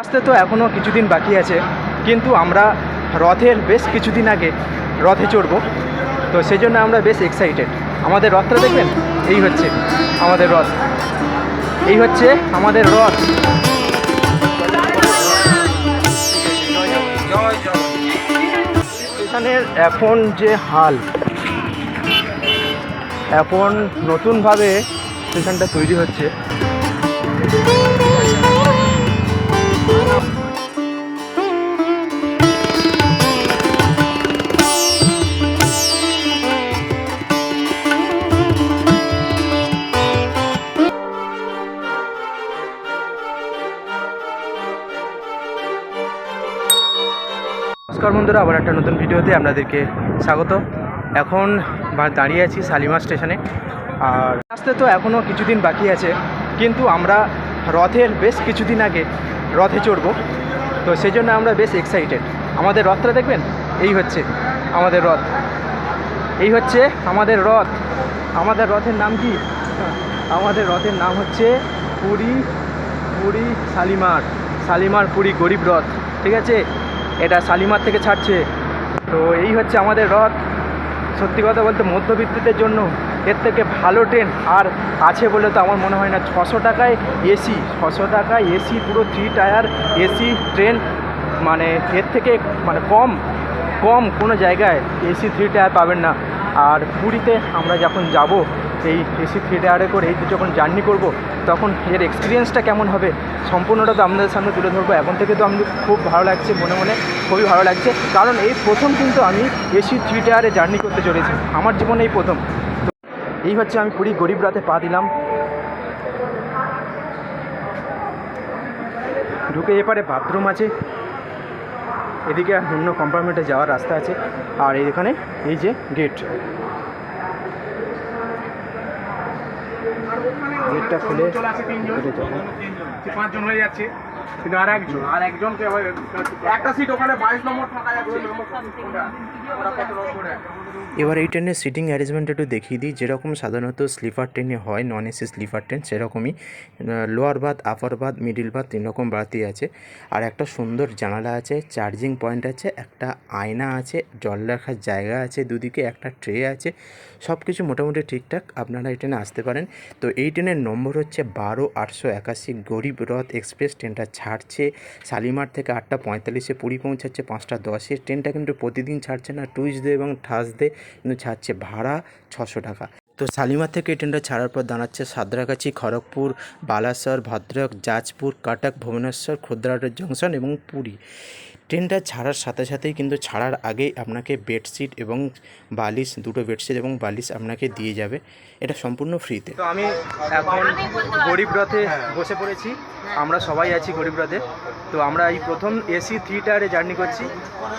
আসতে তো এখনও কিছুদিন বাকি আছে কিন্তু আমরা রথের বেশ কিছুদিন আগে রথে চড়বো। তো সেই জন্য আমরা বেশ এক্সাইটেড আমাদের রথটা দেখবেন? এই হচ্ছে আমাদের রথ। এই হচ্ছে আমাদের রথ। এখানের এখন যে হাল এখন নতুনভাবে স্টেশনটা তৈরি হচ্ছে। নমস্কার বন্ধুরা, আবার একটা নতুন ভিডিওতে আপনাদেরকে স্বাগত। এখন দাঁড়িয়ে আছি শালিমার স্টেশনে। আর আসতে তো এখনও কিছুদিন বাকি আছে, কিন্তু আমরা রথের বেশ কিছুদিন আগে রথে চড়বো। তো সেই জন্য আমরা বেশ এক্সাইটেড আমাদের রথটা দেখবেন? এই হচ্ছে আমাদের রথ। এই হচ্ছে আমাদের রথ। আমাদের রথের নাম কি? আমাদের রথের নাম হচ্ছে পুরী পুরী শালিমার। শালিমার পুরী গরিব রথ। ঠিক আছে? এটা শালিমার থেকে ছাড়ছে। তো এই হচ্ছে আমাদের রথ। সত্যি কথা বলতে মধ্যবিত্তদের জন্য এর থেকে ভালো ট্রেন আর আছে বলে তো আমার মনে হয় না। ছশো টাকায় এসি ছশো টাকায় এসি পুরো থ্রি টায়ার এসি ট্রেন মানে এর থেকে মানে কম কম কোনো জায়গায় এসি থ্রি টায়ার পাবেন না। আর পুরীতে আমরা যখন যাব এই এসি থ্রি টায়ারে করে এই যখন জার্নি করব, তখন এর এক্সপিরিয়েন্সটা কেমন হবে? সম্পূর্ণটা তো আপনাদের সামনে তুলে ধরবো। এখন থেকে তো আমি খুব ভালো লাগছে, মনে মনে খুবই ভালো লাগছে। কারণ এই প্রথম কিন্তু আমি এসি থ্রি টায়ারে জার্নি করতে চলেছি। আমার জীবনে এই প্রথম। এই হচ্ছে আমি পুরী গরিব রাতে পা দিলাম। ঢুকে এপারে বাথরুম আছে। এদিকে অন্য কম্পার্টমেন্টে যাওয়ার রাস্তা আছে। আর এখানে এই যে গেট গেটটা খুলে পাঁচজন হয়ে যাচ্ছে। কিন্তু আর একজন। আর একজনকে একটা সিট ওখানে বাইশ নম্বর করে? এবার এই ট্রেনের সিটিং অ্যারেঞ্জমেন্ট একটু দেখিয়ে দিই। যেরকম সাধারণত স্লিপার ট্রেনে হয় নন এসি স্লিপার ট্রেন সেরকমই লোয়ার বাদ আপার বাদ মিডিল বাদ তিন রকম বাতি আছে। আর একটা সুন্দর জানালা আছে চার্জিং পয়েন্ট আছে, একটা আয়না আছে, জল রাখার জায়গা আছে, দুদিকে একটা ট্রে আছে। সব কিছু মোটামুটি ঠিকঠাক, আপনারা এই ট্রেনে আসতে পারেন। তো এই ট্রেনের নম্বর হচ্ছে বারো আটশো একাশি গরিব রথ এক্সপ্রেস ট্রেনটা ছাড়ছে। শালিমার থেকে আটটা পঁয়তাল্লিশে পুরী পৌঁছাচ্ছে, পাঁচটা দশে। ট্রেনটা কিন্তু প্রতিদিন ছাড়ছে না টুইসডে এবং থার্সডে কিন্তু ছাড়ছে ভাড়া ছশো টাকা। তো শালিমার থেকে ট্রেনটা ছাড়ার পর দাঁড়াচ্ছে সাঁতরাগাছি খড়গপুর বালাসর ভদ্রক জাজপুর কাটক ভুবনেশ্বর ক্ষুদ্রাটের জংশন এবং পুরী। ট্রেনটা ছাড়ার সাথে সাথেই কিন্তু ছাড়ার আগেই আপনাকে বেডশিট এবং বালিশ দুটো বেডশিট এবং বালিশ আপনাকে দিয়ে যাবে। এটা সম্পূর্ণ ফ্রিতে। তো আমি এখন গরিব রথে বসে পড়েছি। আমরা সবাই আছি গরিব রথে। তো আমরা এই প্রথম এসি থ্রি টায়ারে জার্নি করছি।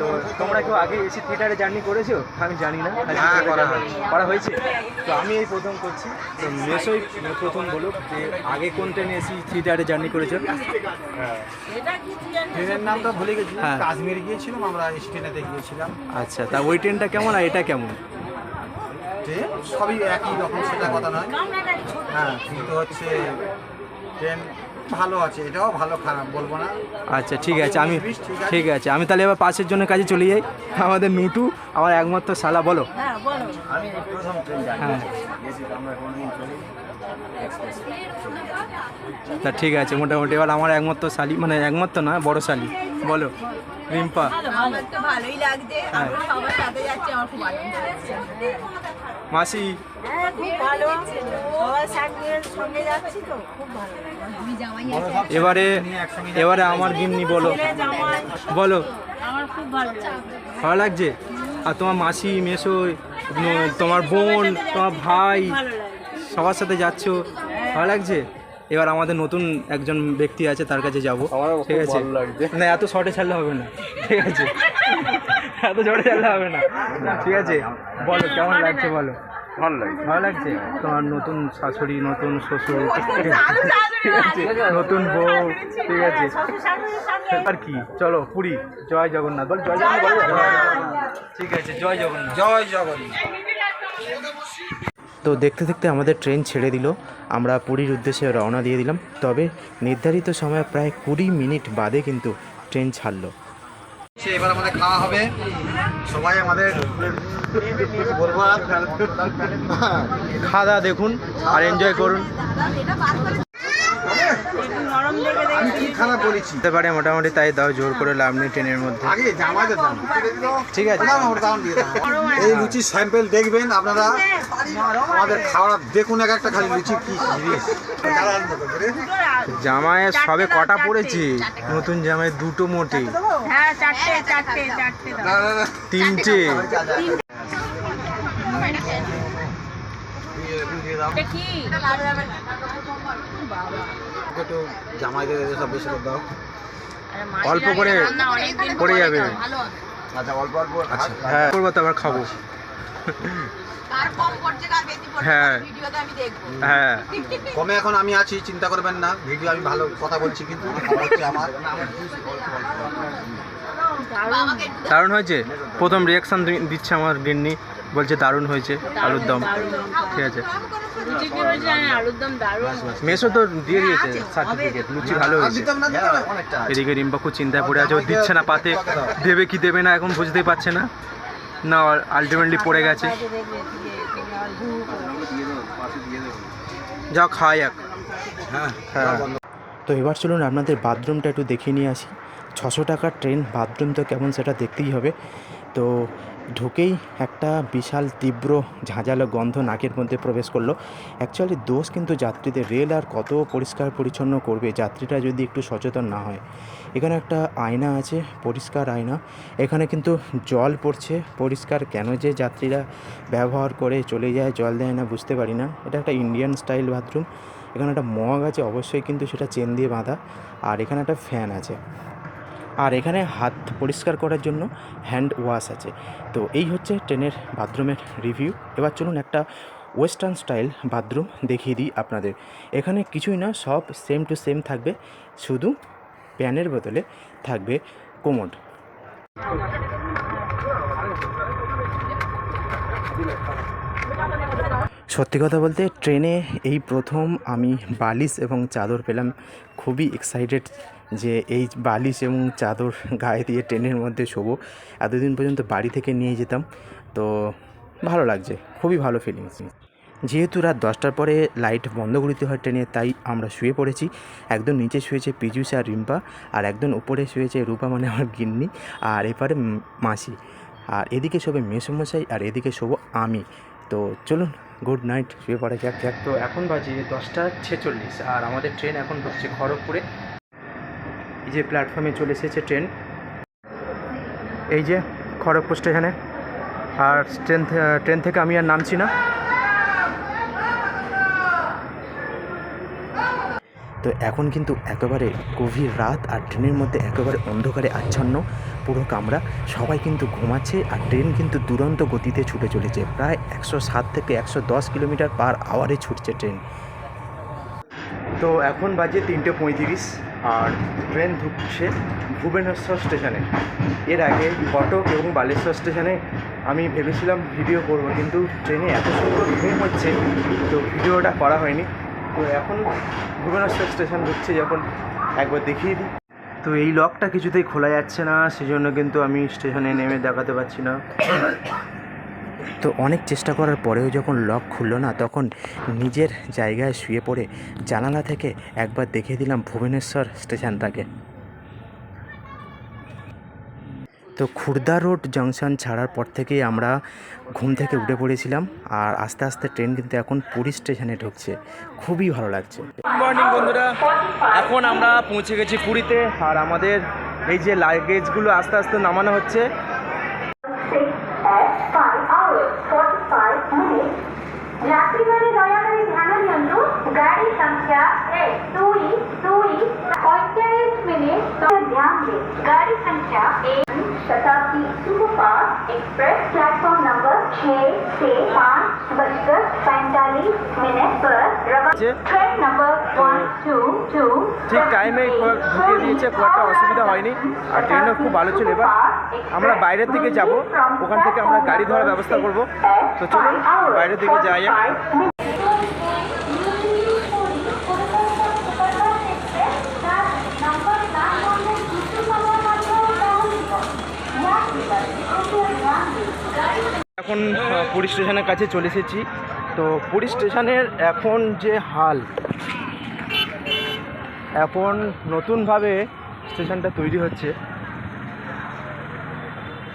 তো তোমরা কেউ আগে এসি থ্রি টায়ারে জার্নি করেছ? আমি জানি না। করা হয়েছে? তো আমি এই প্রথম করছি। তো মেসোই প্রথম বলো যে আগে কোন ট্রেনে এসি থ্রি টায়ারে জার্নি করেছ? ট্রেনের নামটা ভুলে গেছি। হ্যাঁ। কাশ্মীর গিয়েছিলাম আমরা স্টেশনেতে গিয়েছিলাম আচ্ছা তা ওই ট্রেনটা কেমন আর এটা কেমন? সবই একই রকম সেটা কথা নয়। হ্যাঁ কিন্তু হচ্ছে ট্রেন ভালো আছে এটাও ভালো খারাপ বলব না। আচ্ছা ঠিক আছে আমি ঠিক আছে। আমি তাহলে এবার পাশের জন্য কাজে চলে যাই। আমাদের নুটু আমার একমাত্র শালা বলো। আমি প্রথম ট্রেন হ্যাঁ। আমরা কোনোদিন চলি তা ঠিক আছে মোটামুটি এবার আমার একমাত্র শালি মানে একমাত্র না বড় শালি। বলো রিম্পা। আমার তো ভালোই লাগছে। হ্যাঁ। আমরা সবার সাথে যাচ্ছি আমার খুব আনন্দ হচ্ছে। মাসি। হ্যাঁ খুব ভালো। সঙ্গে সঙ্গে যাচ্ছি তো খুব ভালো। এবারে এবারে আমার গিন্নি বলো। বলো। আমার খুব ভালো লাগছে? ভালো লাগছে আর তোমার মাসি মেসো তোমার বোন তোমার ভাই সবার সাথে যাচ্ছো ভালো লাগছে? এবার আমাদের নতুন একজন ব্যক্তি আছে তার কাছে যাব। ঠিক আছে? না এত শর্টে ছাড়লে হবে না। ঠিক আছে? এত শর্টে ছাড়লে হবে না। ঠিক আছে? বলো কেমন লাগছে বলো? ভালো লাগে ভালো লাগছে? তোমার নতুন শাশুড়ি নতুন শ্বশুর ঠিক আছে? নতুন বউ ঠিক আছে? আর কি? চলো পুরী। জয় জগন্নাথ। বল জয় জগন্নাথ। ঠিক আছে জয় জগন্নাথ। জয় জগন্নাথ। তো দেখতে দেখতে আমাদের ট্রেন ছেড়ে দিল। আমরা পুরীর উদ্দেশ্যে রওনা দিয়ে দিলাম। তবে নির্ধারিত সময় প্রায় কুড়ি মিনিট বাদে কিন্তু ট্রেন ছাড়লো। সে এবার আমাদের খাওয়া হবে। সবাই আমাদের খাওয়া দাওয়া দেখুন আর এনজয় করুন। পারে মোটামুটি তাই দাও জোর করে লাভ নেই ট্রেনের মধ্যে। ঠিক আছে। দাম ওর দাম দিয়ে দাও। এই লুচির স্যাম্পেল দেখবেন আপনারা। আমাদের খাওয়া দেখুন এক একটা খালি লুচি কি জিনিস জামায় সবে কটা পড়েছি। নতুন জামায় দুটো মোটে। হ্যাঁ চারটে চারটে চারটে না, না, না। তিনটে। দিয়ে দাও। এটা একটু জামাইদের এদের সব বেশি করে দাও। অল্প করে পড়ে যাবে। আচ্ছা অল্প অল্প আচ্ছা হ্যাঁ করব তো আবার খাব। হ্যাঁ। হ্যাঁ। কমে এখন আমি আছি চিন্তা করবেন না। ভিডিও আমি ভালো কথা বলছি কিন্তু আমার দারুণ হয়েছে প্রথম রিয়াকশন দিচ্ছে আমার গিন্নি। বলছে দারুণ হয়েছে আলুর দম। ঠিক আছে। মেসো তো দিয়ে দিয়েছে সার্টিফিকেট লুচি ভালো হয়েছে। এদিকে রিম্পা খুব চিন্তায় পড়ে আছে ও দিচ্ছে না পাতে দেবে কি দেবে না এখন বুঝতেই পারছে না। না আলটিমেটলি পড়ে গেছে। যাও খাওয়া যাক। হ্যাঁ হ্যাঁ। তো এবার চলুন আপনাদের বাথরুমটা একটু দেখিয়ে নিয়ে আসি। ছশো টাকার ট্রেন, বাথরুম তো কেমন সেটা দেখতেই হবে। তো ঢুকেই একটা বিশাল তীব্র ঝাঁঝালো গন্ধ নাকের মধ্যে প্রবেশ করল। অ্যাকচুয়ালি দোষ কিন্তু যাত্রীদের। রেল আর কত পরিষ্কার পরিচ্ছন্ন করবে যাত্রীরা যদি একটু সচেতন না হয়। এখানে একটা আয়না আছে, পরিষ্কার আয়না। এখানে কিন্তু জল পড়ছে। পরিষ্কার কেন যে যাত্রীরা ব্যবহার করে চলে যায়, জল দেয় না, বুঝতে পারি না। এটা একটা ইন্ডিয়ান স্টাইল বাথরুম এখানে একটা মগ আছে, অবশ্যই কিন্তু সেটা চেন দিয়ে বাঁধা। আর এখানে একটা ফ্যান আছে। আর এখানে হাত পরিষ্কার করার জন্য হ্যান্ড ওয়াশ আছে। তো এই হচ্ছে ট্রেনের বাথরুমের রিভিউ। এবার চলুন একটা ওয়েস্টার্ন স্টাইল বাথরুম দেখিয়ে দিই আপনাদের। এখানে কিছুই না, সব সেম টু সেম থাকবে। শুধু প্যানের বদলে থাকবে কোমোড সত্যি কথা বলতে ট্রেনে এই প্রথম আমি বালিশ এবং চাদর পেলাম। খুবই এক্সাইটেড যে এই বালিশ এবং চাদর গায়ে দিয়ে ট্রেনের মধ্যে শোবো। এতদিন পর্যন্ত বাড়ি থেকে নিয়ে যেতাম। তো ভালো লাগছে, খুবই ভালো ফিলিংস যেহেতু রাত দশটার পরে লাইট বন্ধ করে দিতে হয় ট্রেনে, তাই আমরা শুয়ে পড়েছি। একদম নিচে শুয়েছে পিজুস আর রিম্পা, আর একদম উপরে শুয়েছে রূপা মানে আমার গিন্নি, আর এপারে মাসি। আর এদিকে শোবে মেসমশাই, আর এদিকে শোবো আমি। তো চলুন গুড নাইট, শুয়ে পড়ে যাক। যাক তো, এখন বাজে দশটা ছেচল্লিশ আর আমাদের ট্রেন এখন ঢুকছে খড়গপুরে। এই যে প্ল্যাটফর্মে চলে এসেছে ট্রেন। এই যে খড়গপুর স্টেশনে। আর ট্রেন ট্রেন থেকে আমি আর নামছি না। তো এখন কিন্তু একেবারে গভীর রাত আর ট্রেনের মধ্যে একেবারে অন্ধকারে আচ্ছন্ন, পুরো কামরা। সবাই কিন্তু ঘুমাচ্ছে আর ট্রেন কিন্তু দুরন্ত গতিতে ছুটে চলেছে। প্রায় একশো সাত থেকে একশো দশ কিলোমিটার পার আওয়ারে ছুটছে ট্রেন। তো এখন বাজে তিনটে পঁয়ত্রিশ আর ট্রেন ঢুকছে ভুবনেশ্বর স্টেশনে। এর আগে কটক এবং বালেশ্বর স্টেশনে আমি ভেবেছিলাম ভিডিও করব, কিন্তু ট্রেনে এত সুন্দর ঘুম হচ্ছে, তো ভিডিওটা করা হয়নি। তো এখন ভুবনেশ্বর স্টেশন হচ্ছে যখন একবার দেখিয়ে দিই। তো এই লকটা কিছুতেই খোলা যাচ্ছে না সেজন্য কিন্তু আমি স্টেশনে নেমে দেখাতে পারছি না। তো অনেক চেষ্টা করার পরেও যখন লক খুললো না তখন নিজের জায়গায় শুয়ে পড়ে জানালা থেকে একবার দেখিয়ে দিলাম ভুবনেশ্বর স্টেশনটাকে। তো খুর্দা রোড জংশন ছাড়ার পর থেকেই আমরা ঘুম থেকে উঠে পড়েছিলাম আর আস্তে আস্তে ট্রেন কিন্তু এখন পুরী স্টেশনে ঢুকছে। খুবই ভালো লাগছে। গুড মর্নিং বন্ধুরা। এখন আমরা পৌঁছে গেছি পুরীতে আর আমাদের এই যে লাগেজগুলো আস্তে আস্তে নামানো হচ্ছে गाड़ी संख्या एक शताब्दी सुपरफास्ट एक्सप्रेस प्लेटफॉर्म नंबर छः से पाँच बजकर पैंतालीस मिनट पर रवाना যে train number one two two ঠিক টাইমে ঢুকিয়ে দিয়েছে খুব একটা অসুবিধা হয়নি আর ট্রেনও খুব ভালো ছিল এবার আমরা বাইরের দিকে যাব ওখান থেকে আমরা গাড়ি ধরার ব্যবস্থা করব তো চলুন বাইরের দিকে যাওয়া যাক এখন পুরী স্টেশনের কাছে চলে এসেছি। তো পুরী স্টেশনের এখন যে হাল, এখন নতুনভাবে স্টেশনটা তৈরি হচ্ছে।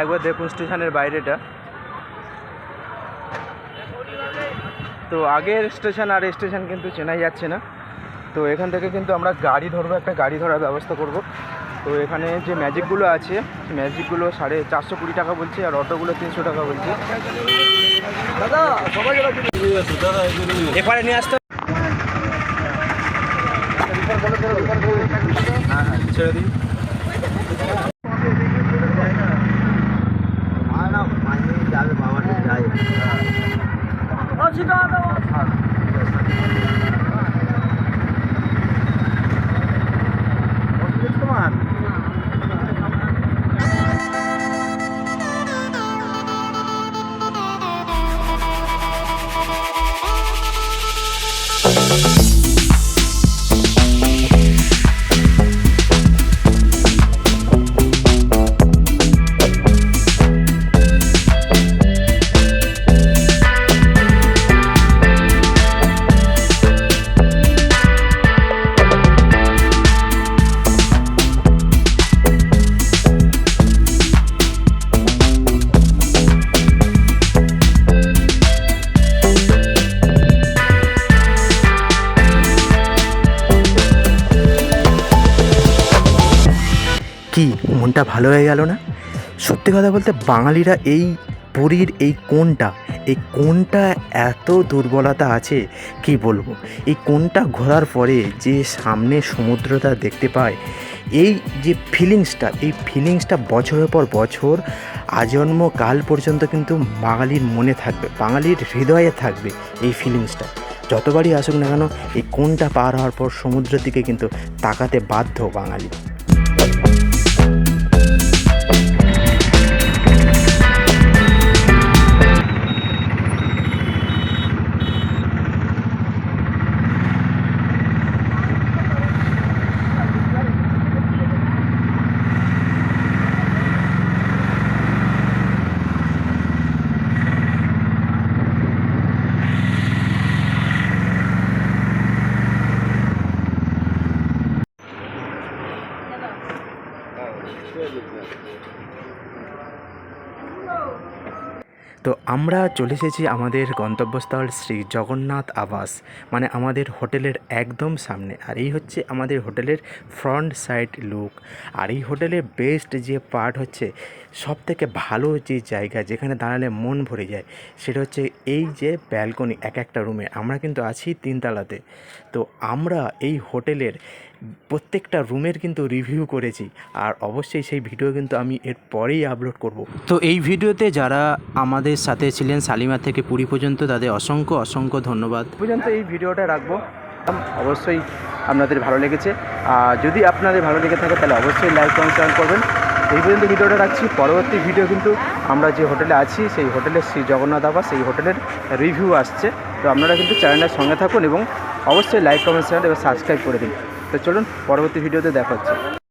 একবার দেখুন স্টেশনের বাইরেটা। তো আগের স্টেশন আর স্টেশন কিন্তু চেনাই যাচ্ছে না। তো এখান থেকে কিন্তু আমরা গাড়ি ধরবো, একটা গাড়ি ধরার ব্যবস্থা করব। তো এখানে যে ম্যাজিকগুলো আছে ম্যাজিকগুলো সাড়ে চারশো কুড়ি টাকা বলছে আর অটোগুলো তিনশো টাকা বলছে। এপারে নিয়ে আসতে হ্যাঁ হ্যাঁ ছেড়ে দিন। কি, মনটা ভালো হয়ে গেল না? সত্যি কথা বলতে বাঙালিরা এই পুরীর এই কোনটা এই কোনটা এত দুর্বলতা আছে, কি বলব? এই কোনটা ঘোরার পরে যে সামনে সমুদ্রটা দেখতে পায়, এই যে ফিলিংসটা এই ফিলিংসটা বছরের পর বছর, আজন্ম কাল পর্যন্ত কিন্তু বাঙালির মনে থাকবে, বাঙালির হৃদয়ে থাকবে এই ফিলিংসটা যতবারই আসুক না কেন, এই কোনটা পার হওয়ার পর সমুদ্রের দিকে কিন্তু তাকাতে বাধ্য বাঙালি। আমরা চলে এসেছি আমাদের গন্তব্যস্থল শ্রী জগন্নাথ আবাস মানে আমাদের হোটেলের একদম সামনে। আর এই হচ্ছে আমাদের হোটেলের ফ্রন্ট সাইড লুক। আর এই হোটেলের বেস্ট যে পার্ট হচ্ছে সব থেকে ভালো যে জায়গা যেখানে দাঁড়ালে মন ভরে যায়, সেটা হচ্ছে এই যে ব্যালকনি এক একটা রুমে আমরা কিন্তু আছি তিনতলাতে। তো আমরা এই হোটেলের প্রত্যেকটা রুমের কিন্তু রিভিউ করেছি। আর অবশ্যই সেই ভিডিও কিন্তু আমি এর পরেই আপলোড করব। তো এই ভিডিওতে যারা আমাদের সাথে ছিলেন সালিমা থেকে পুরী পর্যন্ত তাদের অসংখ্য অসংখ্য ধন্যবাদ। পর্যন্ত এই ভিডিওটা রাখব। অবশ্যই আপনাদের ভালো লেগেছে। আর যদি আপনাদের ভালো লেগে থাকে তাহলে অবশ্যই লাইক কমেন্ট শেয়ার করবেন। এই পর্যন্ত ভিডিওটা রাখছি। পরবর্তী ভিডিও কিন্তু আমরা যে হোটেলে আছি সেই হোটেলের শ্রী জগন্নাথ আবাস সেই হোটেলের রিভিউ আসছে। তো আপনারা কিন্তু চ্যানেলের সঙ্গে থাকুন এবং অবশ্যই লাইক কমেন্ট শেয়ার এবং সাবস্ক্রাইব করে দিন। তো চলুন পরবর্তী ভিডিওতে দেখা হচ্ছে।